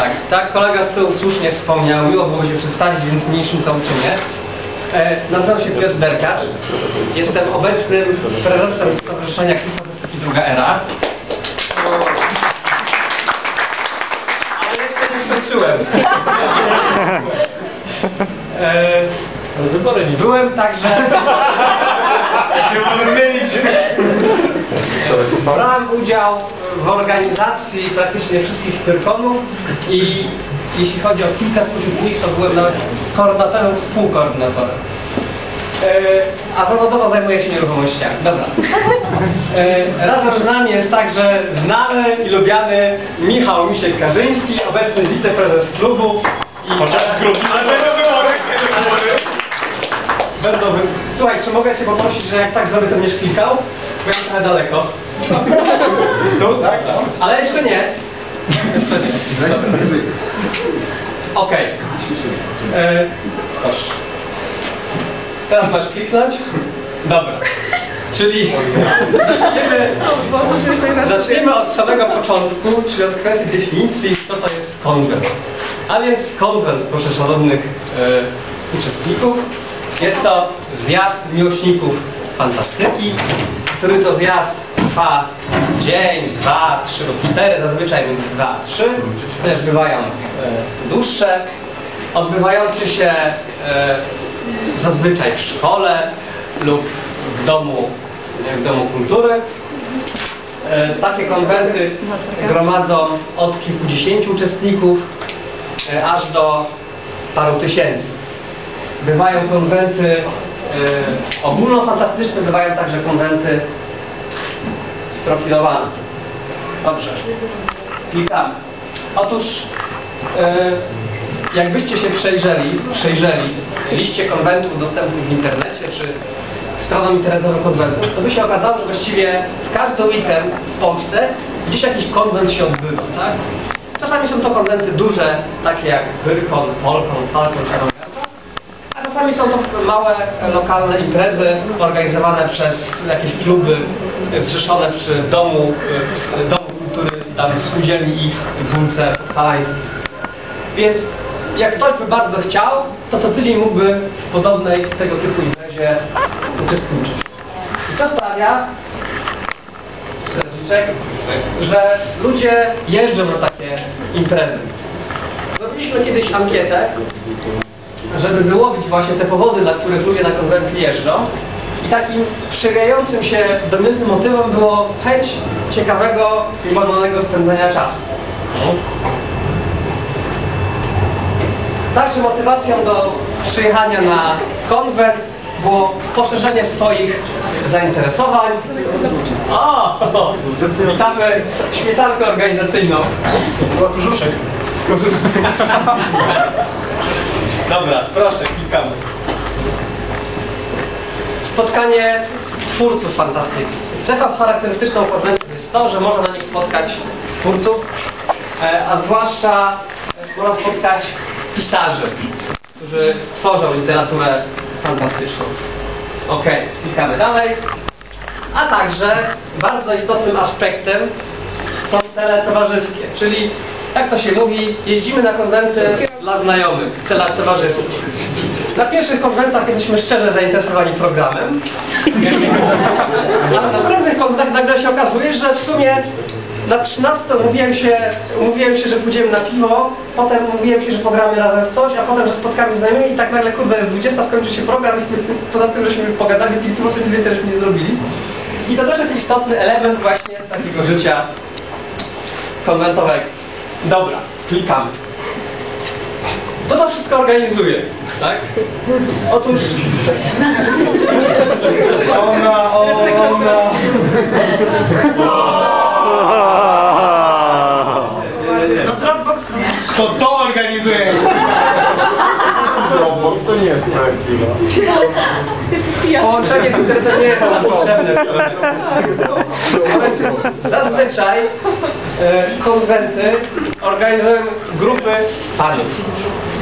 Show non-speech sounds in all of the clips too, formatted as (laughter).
Tak, tak kolega z tyłu słusznie wspomniał, miło było się przedstawić, więc mniejszym to uczynię. E, nazywam się Piotr Derkacz. Jestem obecnym prezesem Stowarzyszenia Klimatystyki Druga Era. Ale jeszcze nie skończyłem. (laughs) E, wybory nie byłem, także... (laughs) się może mylić. Brałem udział w organizacji praktycznie wszystkich Pyrkonów i jeśli chodzi o kilka spośród nich, to byłem nawet koordynatorem, współkoordynatorem. E, a zawodowo zajmuję się nieruchomościami. Dobra. E, razem z nami jest także znany i lubiany Michał Misiek Karzyński, obecny wiceprezes klubu. I klubu. Ale będą wybory, kiedy wybory? Słuchaj, czy mogę Cię poprosić, że jak tak zrobię, to będziesz klikał? Bo ja trochę daleko. Tu? Tak? Ale jeszcze nie. Jeszcze nie. Okej. E, Proszę. Teraz masz kliknąć? Dobra. Czyli zaczniemy, zaczniemy od samego początku, czyli od kwestii definicji, co to jest konwent. A więc konwent, proszę szanownych e, uczestników, jest to zjazd miłośników fantastyki, który to zjazd trwa dzień, dwa, trzy lub cztery, zazwyczaj między dwa trzy, też bywają e, dłuższe, odbywający się e, zazwyczaj w szkole lub w domu, w domu kultury. E, takie konwenty gromadzą od kilkudziesięciu uczestników e, aż do paru tysięcy. Bywają konwenty e, ogólnofantastyczne, bywają także konwenty sprofilowane. Dobrze. Klikamy. Otóż e, jakbyście się przejrzeli, przejrzeli liście konwentów dostępnych w internecie, czy stroną internetową konwentu, to by się okazało, że właściwie w każdy weekend w Polsce gdzieś jakiś konwent się odbywa, tak? Czasami są to konwenty duże, takie jak Pyrkon, Polkon, Awangarda, a czasami są to małe, lokalne imprezy organizowane przez jakieś kluby zrzeszone przy domu, domu kultury, tam spółdzielni X, Górce, Podhalańskiej. Więc jak ktoś by bardzo chciał, to co tydzień mógłby w podobnej tego typu imprezie uczestniczyć. I co sprawia, że ludzie jeżdżą na takie imprezy. Zrobiliśmy kiedyś ankietę, żeby wyłowić właśnie te powody, dla których ludzie na konwenty jeżdżą. I takim przewijającym się domyślnym motywem było chęć ciekawego i wolnego spędzania czasu. Także motywacją do przyjechania na konwent było poszerzenie swoich zainteresowań. O! Witamy śmietankę organizacyjną. Korzuszek. (laughs) Dobra, proszę, klikamy. Spotkanie twórców fantastyki. Cechą charakterystyczną konwentu jest to, że można na nich spotkać twórców, e, a zwłaszcza można spotkać pisarzy, którzy tworzą literaturę fantastyczną. Ok, klikamy dalej. A także bardzo istotnym aspektem są cele towarzyskie, czyli jak to się mówi, jeździmy na konwenty dla znajomych w towarzyskich. Na pierwszych konwentach jesteśmy szczerze zainteresowani programem, ale na następnych konwentach nagle się okazuje, że w sumie na 13 mówiłem się, mówiłem się, że pójdziemy na piwo, potem mówiłem się, że pogramy razem w coś, a potem, że spotkamy znajomych i tak nagle, kurde, jest 20, skończy się program i poza tym, żeśmy pogadali piwo, to nic więcej żeśmy nie zrobili. I to też jest istotny element właśnie takiego życia konwentowego. Dobra, klikamy. Kto to wszystko organizuje? Tak? Otóż... Ona, ona... No Dropbox nie. To to organizuje! Dropbox to nie jest prawdziwa. Połączenie z internetem nie jest nam potrzebne. (laughs) Zazwyczaj e, konwenty organizują grupy fanów.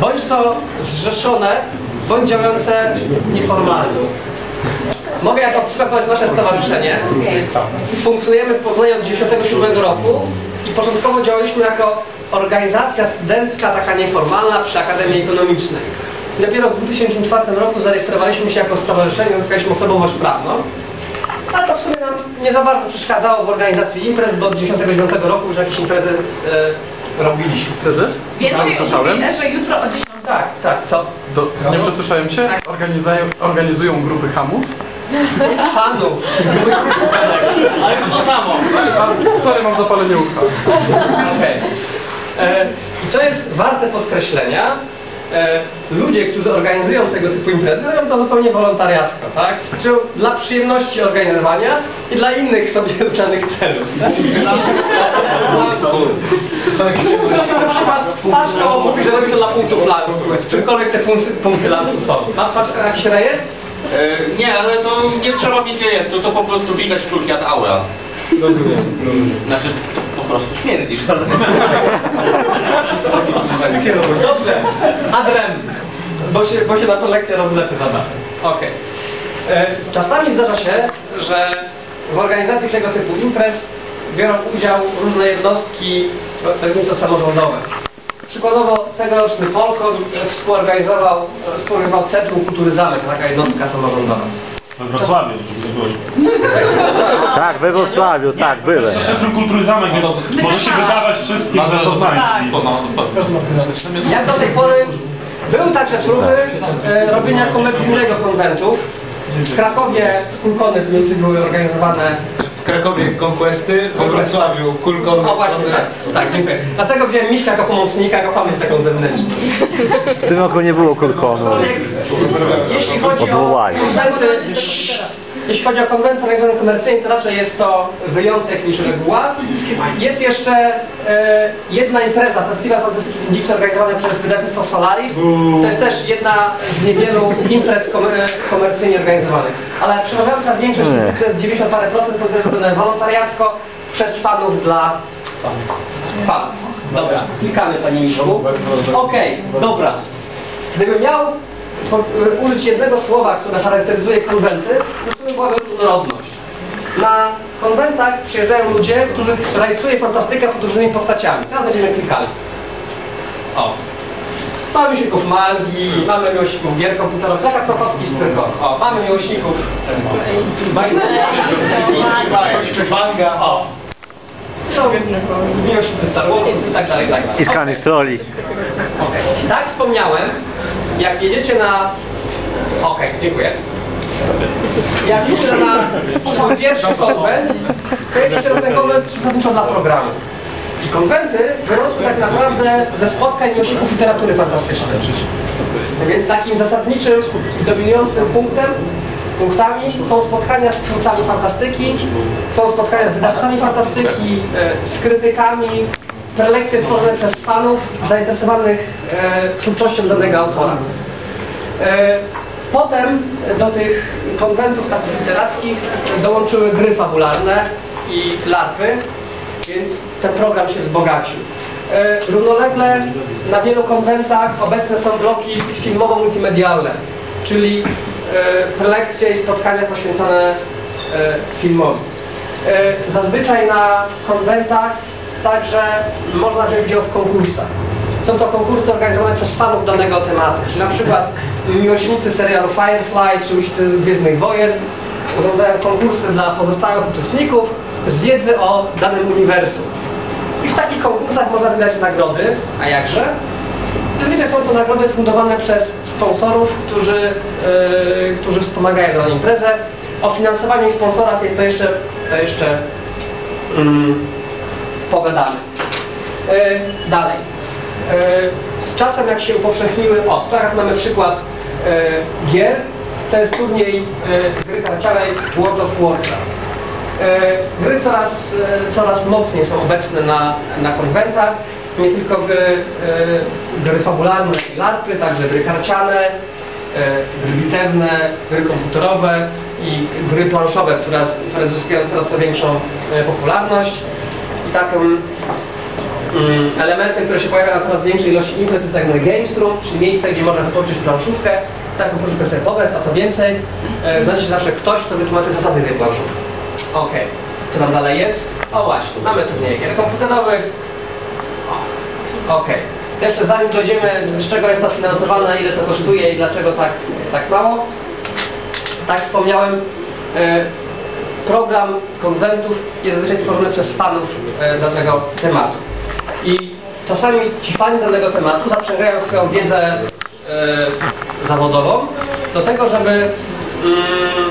Bądź to zrzeszone, bądź działające nieformalnie. Mogę jako przykład podać nasze stowarzyszenie. Funkcjonujemy w Poznaniu od 1997 roku i początkowo działaliśmy jako organizacja studencka, taka nieformalna przy Akademii Ekonomicznej. Dopiero w 2004 roku zarejestrowaliśmy się jako stowarzyszenie, uzyskaliśmy osobowość prawną. Ale to w sumie nam nie za bardzo przeszkadzało w organizacji imprez, bo od 1999 roku już jakieś imprezy e, robiliśmy. Prezes? Więcej użyję, że jutro o 10 Tak, tak, co? Do, nie przesłyszałem cię? Organizują, organizują grupy hamów? Panów. Ale to samo. Sorry, mam zapalenie ucha. Okej. E, I co jest warte podkreślenia, e, ludzie, którzy organizują tego typu imprezy, robią to zupełnie wolontariacko, tak? Znaczy dla przyjemności organizowania i dla innych sobie (laughs) znanych celów. Tak? Na przykład patrz koło mówi, że robi to dla punktów lansu, czymkolwiek te punkty, punkty lansu są. Masz patrz jakiś rejestr? E, nie, ale to nie trzeba mieć rejestru, to po prostu widać klucz jak aura. Rozumiem. Znaczy, to po prostu śmierdzisz. (laughs) Dobrze, adrem, bo się, bo się na to lekcja rozleczy zada. Okej. E, Czasami zdarza się, że w organizacji tego typu imprez biorą udział różne jednostki, pewnie to samorządowe. Przykładowo tegoroczny Polkon współorganizował, współorganizował Centrum Kultury Zamek, taka jednostka samorządowa. We Wrocławiu. Tak, we Wrocławiu, tak, byłem. Centrum Kultury Zamek, więc może się wydawać wszystkim, że to znański. Jak do tej pory były także próby e, robienia komercyjnego konwentu. W Krakowie kulkony mniej więcej były organizowane. Krakowie Conquesty, we Wrocławiu Kulkon. O właśnie, tak, tak, dziękuję. Dlatego wziąłem Miśka jako pomocnika, jako pamięć taką zewnętrzną. W tym roku nie było kulkonu. Jeśli chodzi o Odwołali. Jeśli chodzi o konwenty organizowane komercyjnie, to raczej jest to wyjątek niż reguła. Jest jeszcze e, jedna impreza, Festiwal Fantastyki Indicza organizowany przez wydawnictwo Solaris. To jest też jedna z niewielu imprez komer komercyjnie organizowanych. Ale przeważająca większość, to jest 90 parę procent, to jest wolontariacko przez fanów dla fanów. Dobra, klikamy Panie Miszku. Okej, dobra. Gdybym miał użyć jednego słowa, które charakteryzuje konwenty, to to byłaby różnorodność. Na konwentach przyjeżdżają ludzie, którzy realizują fantastykę pod różnymi postaciami. Teraz będziemy klikali. O. Mamy miłośników magii, mamy miłośników gier komputerowych, taka co kotki z tylko. O, mamy miłośników manga, o. Są miłośnicy Star Warsów i tak dalej, i tak dalej. I troli. Tak wspomniałem, jak jedziecie na... Okej, dziękuję. Jak jedziecie na swój pierwszy konwent, to jedziecie na ten konwent zasadniczo dla programu. I konwenty wyrosły tak naprawdę ze spotkań miłośników literatury fantastycznej. Więc takim zasadniczym i dominującym punktem, punktami są spotkania z twórcami fantastyki, są spotkania z wydawcami fantastyki, e, z krytykami, prelekcje tworzone przez fanów zainteresowanych e, twórczością danego autora. E, Potem do tych konwentów takich literackich dołączyły gry fabularne i larpy, więc ten program się wzbogacił. E, Równolegle na wielu konwentach obecne są bloki filmowo-multimedialne, czyli e, prelekcje i spotkania poświęcone e, filmowi. E, Zazwyczaj na konwentach także można wziąć udział w konkursach. Są to konkursy organizowane przez fanów danego tematu, czyli na przykład miłośnicy serialu Firefly czy miłośnicy Gwiezdnych Wojen urządzają konkursy dla pozostałych uczestników z wiedzy o danym uniwersum. I w takich konkursach można wydać nagrody, a jakże? Zazwyczaj są to nagrody fundowane przez sponsorów, którzy, yy, którzy wspomagają daną imprezę. O finansowaniu i sponsorach to jeszcze, to jeszcze mm, pogadamy. Yy, dalej. Yy, z czasem jak się upowszechniły, o, jak mamy przykład yy, gier, to jest turniej gry karcianej World of Warcraft. E, Gry coraz, e, coraz mocniej są obecne na, na konwentach. Nie tylko gry, e, gry fabularne i larpy, także gry karciane, e, gry bitewne, gry komputerowe i gry planszowe, które, które zyskują coraz to większą e, popularność. Takim mm, elementem, który się pojawia na coraz większej ilości imprez jest tak zwany games room, czyli miejsce, gdzie można wypożyczyć planszówkę, taką planszówkę sobie a co więcej, e, znajdzie się zawsze ktoś, kto wytłumaczy zasady tej planszówki. Okej, co tam dalej jest? O właśnie, mamy turnieje gier komputerowych. Okej. Jeszcze zanim dojdziemy, z czego jest to finansowane, ile to kosztuje i dlaczego tak, tak mało, tak wspomniałem, e, program konwentów jest zazwyczaj tworzony przez fanów e, danego tematu. I czasami ci fani danego tematu zaprzęgają swoją wiedzę e, zawodową do tego, żeby, mm,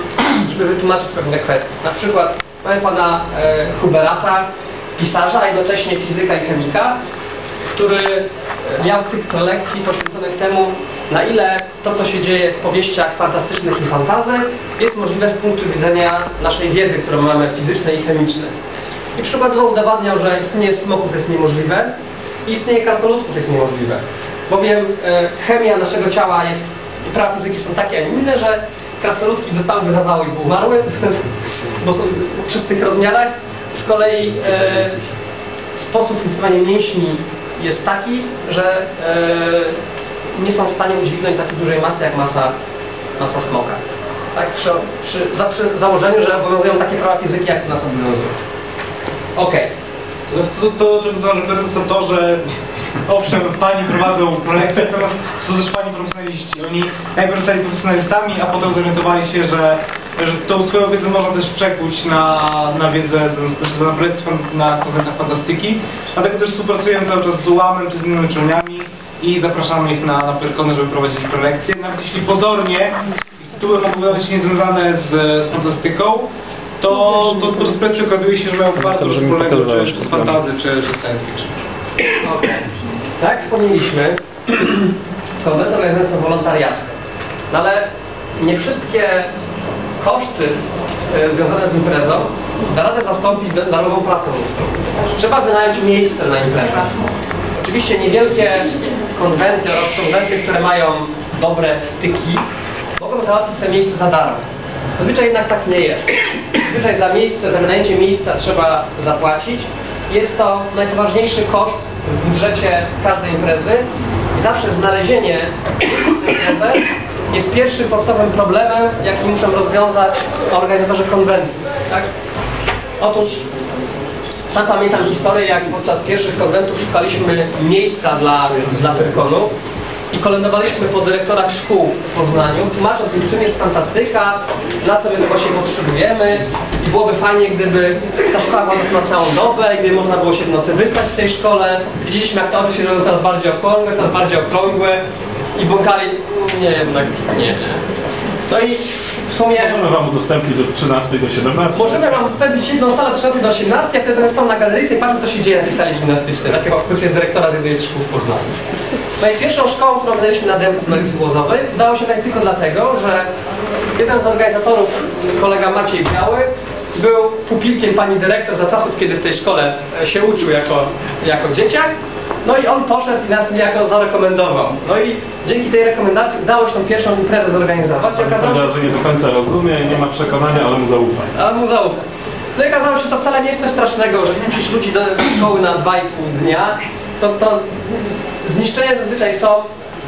(clears throat) żeby wytłumaczyć pewne kwestie. Na przykład mamy pana e, Huberata, pisarza, a jednocześnie fizyka i chemika, który miał cykl lekcji poświęconych temu, na ile to, co się dzieje w powieściach fantastycznych i fantazy, jest możliwe z punktu widzenia naszej wiedzy, którą mamy fizycznej i chemicznej. I przykładowo udowadniał, że istnienie smoków jest niemożliwe i istnienie krasnoludków jest niemożliwe. Bowiem e, chemia naszego ciała jest i prawa fizyki są takie, a nie inne, że krasnoludki dostałyby zawały i by umarły, (laughs) bo są w czystych rozmiarach. Z kolei e, sposób funkcjonowania mięśni jest taki, że e, nie są w stanie udźwignąć takiej dużej masy jak masa, masa smoka. Tak, przy, przy, za, przy założeniu, że obowiązują takie prawa fizyki, jak nas obowiązują. Okej. To, to, to, czym dąży prezes to to, że owszem, pani prowadzą prelekcje, natomiast są też pani profesjonaliści. Oni najpierw zostali profesjonalistami, a potem zorientowali się, że, że tą swoją wiedzę można też przekuć na, na wiedzę, znaczy na prelekcje na konwentach fantastyki. Dlatego też współpracujemy cały czas z UAM-em czy z innymi uczelniami i zapraszamy ich na, na Pyrkony, żeby prowadzić prelekcje. Nawet jeśli pozornie tytuły mogą się niezwiązane z, z fantastyką, to, to, to z presji okazuje się, że mają bardzo dużo wspólnego, czy, czy z fantazy, czy, czy z science fiction. Okej. Tak jak wspomnieliśmy, (clears throat) konwenty organizowane są wolontariackie. No ale nie wszystkie koszty e, związane z imprezą da radę zastąpić da- darmową pracę ludzką. Trzeba wynająć miejsce na imprezę. Oczywiście niewielkie konwenty oraz konwenty, które mają dobre wtyki, mogą załatwić sobie miejsce za darmo. Zazwyczaj jednak tak nie jest. Zazwyczaj za miejsce, za wynajęcie miejsca trzeba zapłacić. Jest to najpoważniejszy koszt w budżecie każdej imprezy i zawsze znalezienie imprezę jest pierwszym podstawowym problemem, jaki muszą rozwiązać organizatorzy konwentu. Tak? Otóż sam pamiętam historię, jak podczas pierwszych konwentów szukaliśmy miejsca dla, dla Pyrkonu i kolędowaliśmy po dyrektorach szkół w Poznaniu, tłumacząc im, czym jest fantastyka, na co my to właśnie potrzebujemy i byłoby fajnie, gdyby ta szkoła była na całą dobę i gdyby można było się w nocy wyspać w tej szkole. Widzieliśmy, jak oczy się robią coraz bardziej okrągłe, coraz bardziej okrągłe i bąkali, nie, jednak nie. No i w sumie... Możemy Wam udostępnić od 13 do 17. Możemy Wam wstawić jedną salę od 13 do 18, a wtedy Pan na galerii i patrzę, co się dzieje na tej sali gimnastycznej. Takiego wkrótce dyrektora z jednej z szkół w Poznaniu. No i pierwszą szkołą, którą na dębów na ulicy Łozowej, udało się tak tylko dlatego, że jeden z organizatorów, kolega Maciej Biały, był pupilkiem pani dyrektor za czasów, kiedy w tej szkole się uczył jako, jako dzieciak. No i on poszedł i nas niejako zarekomendował. No i dzięki tej rekomendacji udało się tą pierwszą imprezę zorganizować. I okazało się, że nie do końca rozumie nie ma przekonania, ale mu zaufaj. ale mu zaufam. No i okazało się, że to wcale nie jest coś strasznego, że uczyć ludzi do szkoły na 2,5 dnia, to, to zniszczenia zazwyczaj są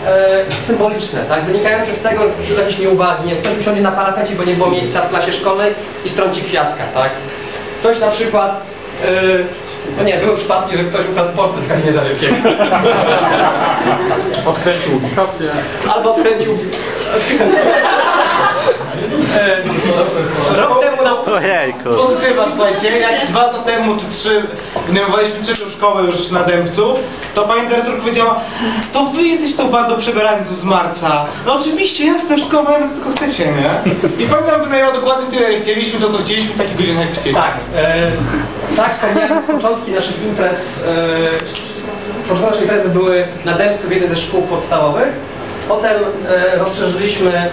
e, symboliczne, tak? wynikające z tego, że jakieś nieuwagi, nie ktoś usiądzie na parapecie, bo nie było miejsca w klasie szkolnej i strąci kwiatka, tak? Coś na przykład, e, no nie, były przypadki, że ktoś ukradł portret Kazimierza Wielkiego. Odkręcił ubikację. Albo wkręcił... E, Rok temu na Ojejku. Wątpiwa, słuchajcie, jak dwa lata temu czy trzy wynajmowaliśmy trzecią szkołę już na Dębcu, to pani dyrektor powiedziała, to wy jesteś tą bandą przebierańców z marca. No oczywiście, jasne, wszystko mamy, tylko chcecie, nie? I pani nam wynajęła dokładnie tyle, ile chcieliśmy, to co chcieliśmy, taki godzin jak chcieliśmy. Tak, e, tak wspomniałem, początki naszych imprez, e, początki naszej imprezy były na dębcu w jednej ze szkół podstawowych. Potem e, rozszerzyliśmy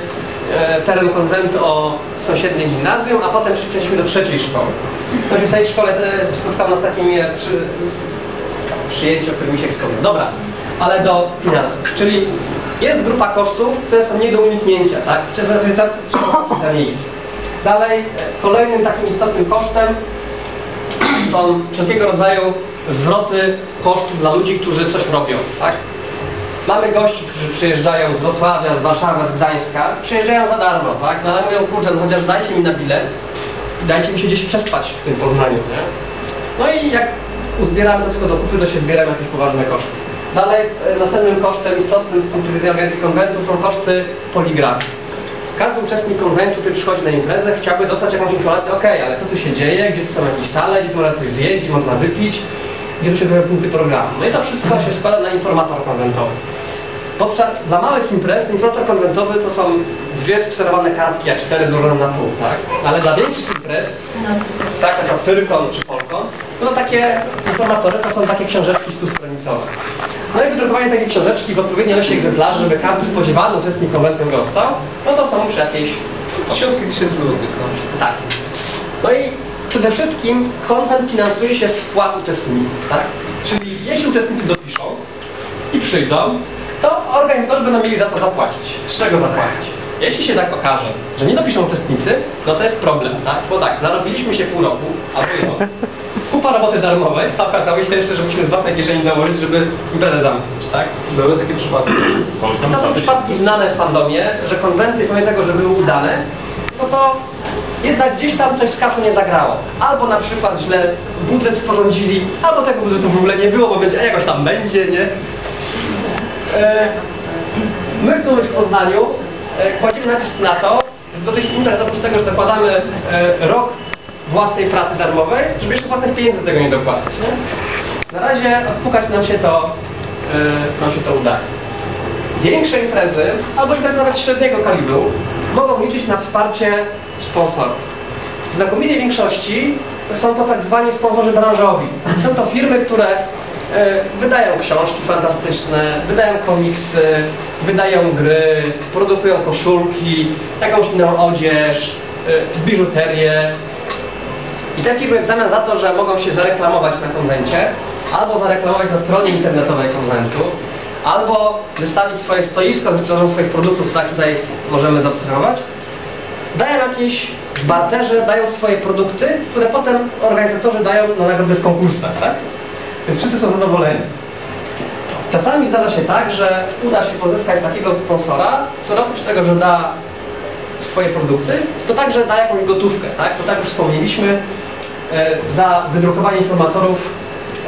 teren konwentu o sąsiednie gimnazjum, a potem przeszliśmy do trzeciej szkoły. No i w tej szkole e, spotkał nas takie miłe przy, przyjęcie, o którym mi się wspomniał. Dobra, ale do finansów. Czyli jest grupa kosztów, które są nie do uniknięcia, tak? Przez organizację za miejsce. Dalej, e, kolejnym takim istotnym kosztem są wszelkiego rodzaju zwroty kosztów dla ludzi, którzy coś robią, tak? Mamy gości, którzy przyjeżdżają z Wrocławia, z Warszawy, z Gdańska, przyjeżdżają za darmo, tak? No ale mówią, kurczę, no chociaż dajcie mi na bilet i dajcie mi się gdzieś przespać w tym Poznaniu, nie? No i jak uzbieramy to wszystko do kupy, to się zbierają jakieś poważne koszty. Dalej, e, następnym kosztem istotnym z punktu widzenia organizacji konwentu są koszty poligrafii. Każdy uczestnik konwentu, który przychodzi na imprezę, chciałby dostać jakąś informację, ok, ale co tu się dzieje, gdzie tu są jakieś sale, gdzie można coś zjeść, gdzie można wypić, gdzie tu się punkty programu. No i to wszystko (laughs) się składa na informator konwentowy. Podczas, dla małych imprez informator konwentowy to są dwie skserowane kartki, a cztery złożone na pół, tak? Ale dla większych imprez, tak jak Fyrkon czy Polkon, no to takie informatory to są takie książeczki stustronicowe. No i wydrukowanie takiej książeczki w odpowiedniej ilości egzemplarzy, żeby każdy spodziewany uczestnik konwentu ją dostał, no to są już jakieś Dziesiątki tysięcy złotych, no. tak. No i przede wszystkim konwent finansuje się z wpłat uczestników, tak? Czyli jeśli uczestnicy dopiszą i przyjdą, to organizatorzy będą mieli za to zapłacić. Z czego zapłacić? Jeśli się tak okaże, że nie dopiszą uczestnicy, no to jest problem, tak? Bo tak, zarobiliśmy się pół roku, albo rok, kupa roboty darmowej, a okazało się jeszcze, że musimy z własnej kieszeni dołożyć, żeby imprezę zamknąć, tak? Były takie przypadki. To są przypadki znane w fandomie, że konwenty, pomimo tego, że były udane, no to jednak gdzieś tam coś z kasą nie zagrało. Albo na przykład źle budżet sporządzili, albo tego budżetu w ogóle nie było, bo będzie, a jakoś tam będzie, nie? E, my tu w Poznaniu e, kładziemy nacisk na to, do tych imprez oprócz tego, że dokładamy e, rok własnej pracy darmowej, żeby jeszcze własnych pieniędzy tego nie dokładać, nie? Na razie odpukać nam się to, nam się to udaje. Większe imprezy, albo imprezy nawet średniego kalibru, mogą liczyć na wsparcie sponsorów. W znakomitej większości są to tak zwani sponsorzy branżowi. Są to firmy, które wydają książki fantastyczne, wydają komiksy, wydają gry, produkują koszulki, jakąś inną odzież, e, biżuterię. I te firmy w zamian za to, że mogą się zareklamować na konwencie, albo zareklamować na stronie internetowej konwentu, albo wystawić swoje stoisko ze sprzedażą swoich produktów, tak tutaj możemy zaobserwować, dają jakieś barterze, dają swoje produkty, które potem organizatorzy dają na nagrody w konkursach, tak? Więc wszyscy są zadowoleni. Czasami zdarza się tak, że uda się pozyskać takiego sponsora, który oprócz tego, że da swoje produkty, to także da jakąś gotówkę, tak? To tak już wspomnieliśmy, e, za wydrukowanie informatorów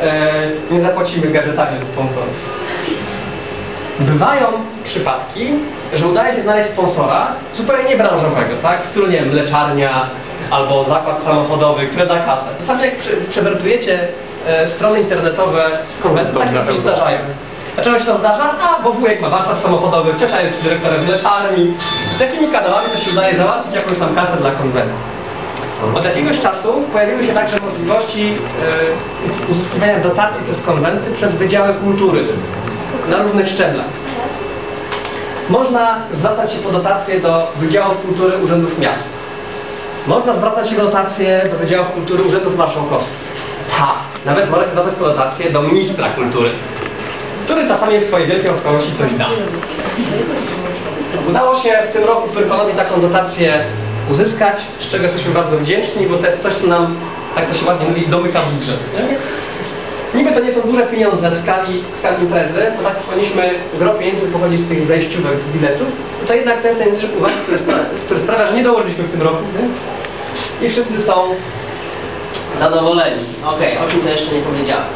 e, nie zapłacimy gadżetami od sponsorów. Bywają przypadki, że udaje się znaleźć sponsora zupełnie niebranżowego, tak? W stylu, nie wiem, mleczarnia albo zakład samochodowy, który da kasę. Czasami jak prze- przewertujecie strony internetowe konwentu, rzeczy się zdarzają. Dlaczego się to zdarza? A, bo wujek ma warsztat samochodowy, ciocia jest dyrektorem mleczarni. Z takimi kanałami to się udaje załatwić jakąś tam kasę dla konwentu. Od jakiegoś czasu pojawiły się także możliwości e, uzyskiwania dotacji przez konwenty przez Wydziały Kultury na różnych szczeblach. Można zwracać się po dotacje do Wydziałów Kultury Urzędów Miast. Można zwracać się dotacje do Wydziałów Kultury Urzędów Marszałkowskich. Ha! Nawet zwracać po dotacje do Ministra Kultury, który czasami w swojej wielkiej łaskawości coś da. Udało się w tym roku Fyrkonowi taką dotację uzyskać, z czego jesteśmy bardzo wdzięczni, bo to jest coś, co nam, tak to się ładnie mówi, domyka budżet. Niby to nie są duże pieniądze w skali, w skali imprezy, bo tak wspomnieliśmy, gro pieniędzy pochodzi z tych wejściówek, z biletów, to jednak to jest ten uwagi, który, który sprawia, że nie dołożyliśmy w tym roku. Nie? I wszyscy są zadowoleni. Okej, o czym to jeszcze nie powiedziałem.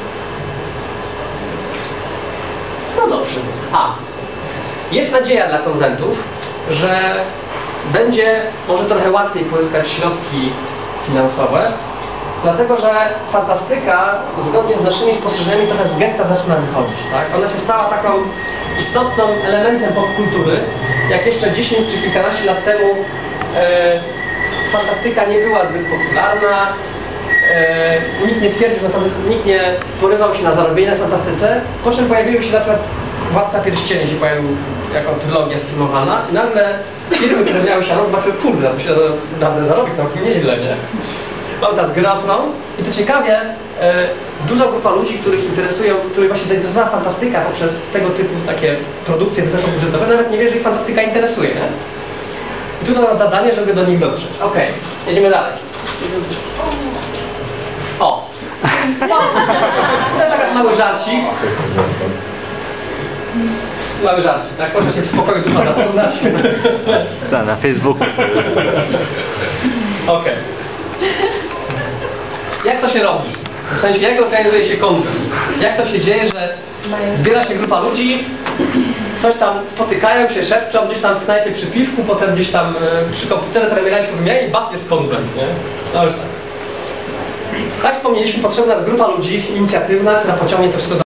No dobrze. A, jest nadzieja dla konwentów, że będzie może trochę łatwiej pozyskać środki finansowe, dlatego że fantastyka zgodnie z naszymi spostrzeżeniami trochę z getta zaczyna wychodzić. Tak? Ona się stała taką istotną elementem popkultury, jak jeszcze 10 czy kilkanaście lat temu e, fantastyka nie była zbyt popularna, e, nikt nie twierdził, nikt nie porywał się na zarobienie na fantastyce, po czym pojawiły się na przykład Władca Pierścieni się pojawił jako trylogia sfilmowana i nagle firmy, które miały się zobaczyły, kurde, to się naprawdę zarobić całkiem nieźle, nie? Mam teraz Tron i co ciekawie, e, duża grupa ludzi, których interesują, których właśnie zainteresowała fantastyka poprzez tego typu takie produkcje wysokobudżetowe, nawet nie wie, że ich fantastyka interesuje, nie? I tu na nas zadanie, żeby do nich dotrzeć. Okej, jedziemy dalej. O! taki mały żarcik. Mały żarcik, tak? Proszę się w spokoju ducha zapoznać. Ta, na Facebooku. Okej. Okay. Jak to się robi? W sensie, jak organizuje się konkurs? Jak to się dzieje, że zbiera się grupa ludzi, coś tam spotykają się, szepczą, gdzieś tam w przy piwku, potem gdzieś tam e, przy komputerze premieraliśmy w i bat jest konkurs, nie? No już tak. Jak wspomnieliśmy, potrzebna jest grupa ludzi inicjatywna, która pociągnie to wszystko